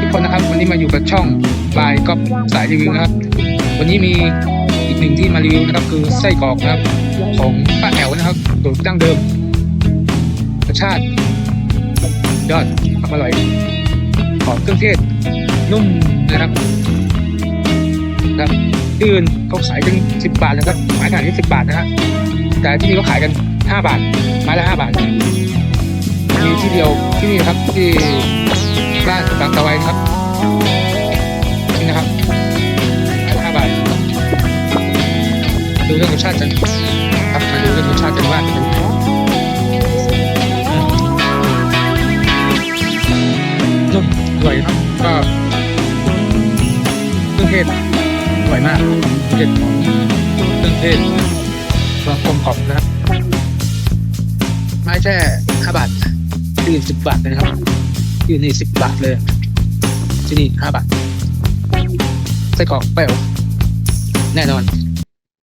ทุกคนนะครับวันนี้มาอยู่กับช่องบายก็สายรีวิวนะครับ วันนี้มีอีกหนึ่งที่มารีวิวนะครับคือไส้กรอกนะครับ ของป้าแอ๋วนะครับสูตรดั้งเดิมรสชาติยอดอร่อยหอมเครื่องเทศนุ่มนะครับครับที่อื่นเขาขายกันสิบบาทนะครับไม้ขนาดนี้สิบบาทนะฮะแต่ที่นี่เขาขายกันห้าบาทไม้ละห้าบาท ที่เดียวที่นี่ครับที่ร้านบางตะไวครับนี่นะครับห้าบาทดูเรื่องรสชาติกันครับมาดูเรื่องรสชาติกันว่าเป็นยังไงนุ่มอร่อยครับก็เครื่องเทศอร่อยมากเครื่องเทศของเครื่องเทศความกลมกล่อมนะครับไม้แค่ห้าบาท ที่อื่นสิบบาทเลยนะครับที่นนี่สิบบาทเลย ที่นี่ห้าบาทไส้กรอกแป้วแน่นอน